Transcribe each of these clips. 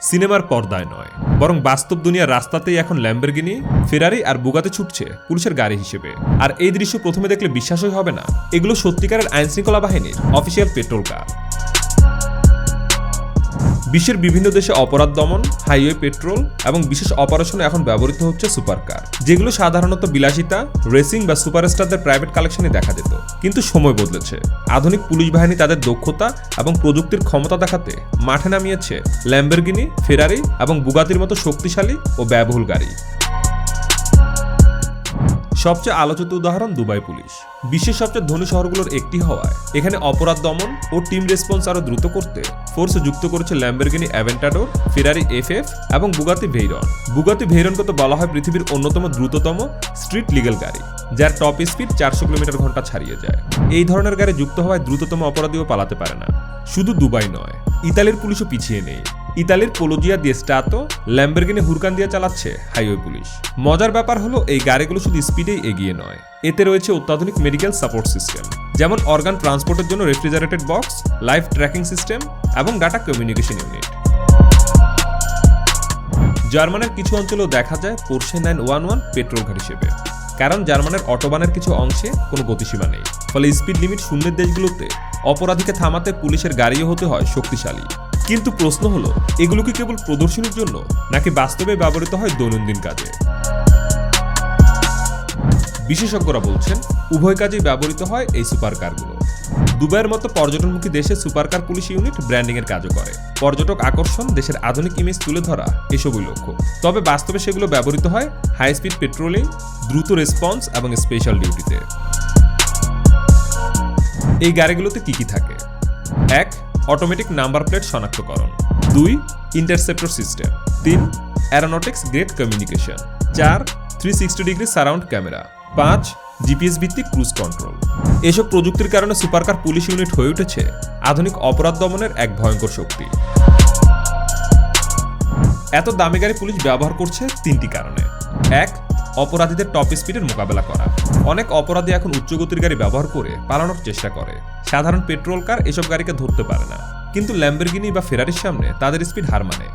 সিনেমার পর্দায় নয়। বরং বাস্তব দুনিয়ার রাস্তাতেই এখন ল্যাম্বরগিনি ফেরারি আর বুগাতে ছুটছে পুলিশের গাড়ি হিসেবে। আর এই দৃশ্য প্রথমে দেখলে বিশ্বাসই হবে না। এগুলো সত্যিকারের আইনশৃঙ্খলা বাহিনীর অফিসিয়াল পেট্রোল কার বিশ্বের বিভিন্ন দেশে অপরাধ দমন, হাইওয়ে পেট্রোল এবং বিশেষ অপারেশনে এখন ব্যবহৃত হচ্ছে সুপারকার। যেগুলো সাধারণত বিলাসিতা, রেসিং বা সুপারস্টারদের প্রাইভেট কালেকশনে দেখা যেত। কিন্তু সময় বদলেছে। আধুনিক পুলিশ বাহিনী তাদের দক্ষতা এবং প্রযুক্তির ক্ষমতা দেখাতে মাঠে নামিয়েছে ল্যাম্বরগিনি, ফেরারি এবং বুগাতির মতো শক্তিশালী ও ব্যয়বহুল গাড়ি। সবচেয়ে আলোচিত উদাহরণ দুবাই পুলিশ। বিশ্বের সবচেয়ে ধনী শহরগুলোর একটি হওয়ায়, এখানে অপরাধ দমন ও টিম রেসপন্স আরও দ্রুত করতে ফোর্স যুক্ত করেছে ল্যাম্বরগিনি, অ্যাভেন্টাডোর, ফেরারি এফএফ এবং বুগাতি ভেইরন। বুগাতি ভেইরনকে তো বলা হয় পৃথিবীর অন্যতম দ্রুততম স্ট্রিট লিগেল গাড়ি, যার টপ স্পিড চারশো কিলোমিটার ঘণ্টা ছাড়িয়ে যায়। এই ধরনের গাড়ি যুক্ত হওয়ায় দ্রুততম অপরাধীও পালাতে পারে না। শুধু দুবাই নয়, ইতালির পুলিশও পিছিয়ে নেই। ইতালির পোলোজিয়া দিয়ে স্টাতো ল্যাম্বরগিনি হুরকান দিয়ে চালাচ্ছে হাইওয়ে পুলিশ। মজার ব্যাপার হলো, এই গাড়িগুলো শুধু স্পিডেই এগিয়ে নয়, এতে রয়েছে অত্যাধুনিক মেডিকেল সাপোর্ট সিস্টেম, যেমন অর্গান ট্রান্সপোর্টের জন্য refrigerated box, life tracking system এবং ডাটা কমিউনিকেশন ইউনিট। জার্মানের কিছু অঞ্চলেও দেখা যায় Porsche nine one one petrol ঘাট হিসেবে কারণ জার্মানের অটোবানের কিছু অংশে কোনো গতিসীমা নেই, ফলে স্পিড লিমিট শূন্যের দেশগুলোতে অপরাধীকে থামাতে পুলিশের গাড়িও হতে হয় শক্তিশালী। কিন্তু প্রশ্ন হলো, এগুলো কি কেবল প্রদর্শনীর জন্য, নাকি বাস্তবে ব্যবহৃত হয় দৈনন্দিন কাজে? বিশেষজ্ঞরা বলছেন, উভয় কাজেই ব্যবহৃত হয় এই সুপার কারগুলো দুবাইয়ের মতো পর্যটনমুখী দেশে সুপারকার পুলিশ ইউনিট ব্র্যান্ডিং এর কাজও করে। পর্যটক আকর্ষণ, দেশের আধুনিক ইমেজ তুলে ধরা, এসবই লক্ষ্য। তবে বাস্তবে সেগুলো ব্যবহৃত হয় হাই স্পিড পেট্রোলিং, দ্রুত রেসপন্স এবং স্পেশাল ডিউটিতে। এই গাড়িগুলোতে কি কি থাকে? এক অটোমেটিক নাম্বার প্লেট শনাক্তকরণ। দুই ইন্টারসেপ্টর সিস্টেম তিন অ্যারোনটিক্স গ্রেড কমিউনিকেশন চার three sixty degree surround camera পাঁচ জিপিএস ভিত্তিক ক্রুজ কন্ট্রোল এসব প্রযুক্তির কারণে সুপারকার পুলিশ ইউনিট হয়ে উঠেছে আধুনিক অপরাধ দমনের এক ভয়ঙ্কর শক্তি। এত দামি গাড়ি পুলিশ ব্যবহার করছে তিনটি কারণে। এক অপরাধীদের টপ স্পিডের মোকাবেলা করা। অনেক অপরাধী এখন উচ্চগতির গাড়ি ব্যবহার করে পালানোর চেষ্টা করে। সাধারণ পেট্রোল কার এসব গাড়িকে ধরতে পারে না। কিন্তু ল্যাম্বরগিনি বা ফেরারির সামনে তাদের স্পিড হার মানে।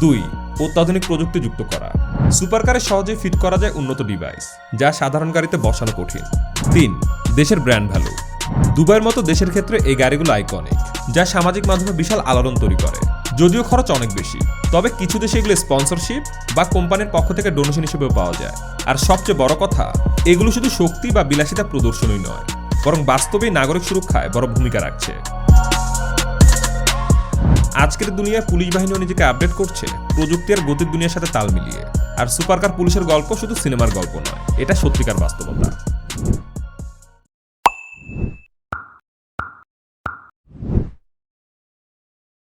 দুই, অত্যাধুনিক প্রযুক্তি যুক্ত করা। সুপারকারে সহজেই ফিট করা যায় উন্নত ডিভাইস যা সাধারণ গাড়িতে বসানো কঠিন। তিন, দেশের ব্র্যান্ড ভ্যালু দুবাইয়ের মতো দেশের ক্ষেত্রে এই গাড়িগুলো আইকনিক যা সামাজিক মাধ্যমে বিশাল আলোড়ন তৈরি করে। যদিও খরচ অনেক বেশি, তবে কিছু দেশে এগুলো স্পন্সরশিপ বা কোম্পানির পক্ষ থেকে ডোনেশন হিসেবেও পাওয়া যায়। আর সবচেয়ে বড় কথা, এগুলো শুধু শক্তি বা বিলাসিতা প্রদর্শনই নয়, বরং বাস্তবেই নাগরিক সুরক্ষায় বড় ভূমিকা রাখছে। আজকের দুনিয়ায় পুলিশ বাহিনীও নিজেকে আপডেট করছে, প্রযুক্তি আর গতির দুনিয়ার সাথে তাল মিলিয়ে। আর সুপারকার পুলিশের গল্প শুধু সিনেমার গল্প নয়, এটা সত্যিকার বাস্তবতা।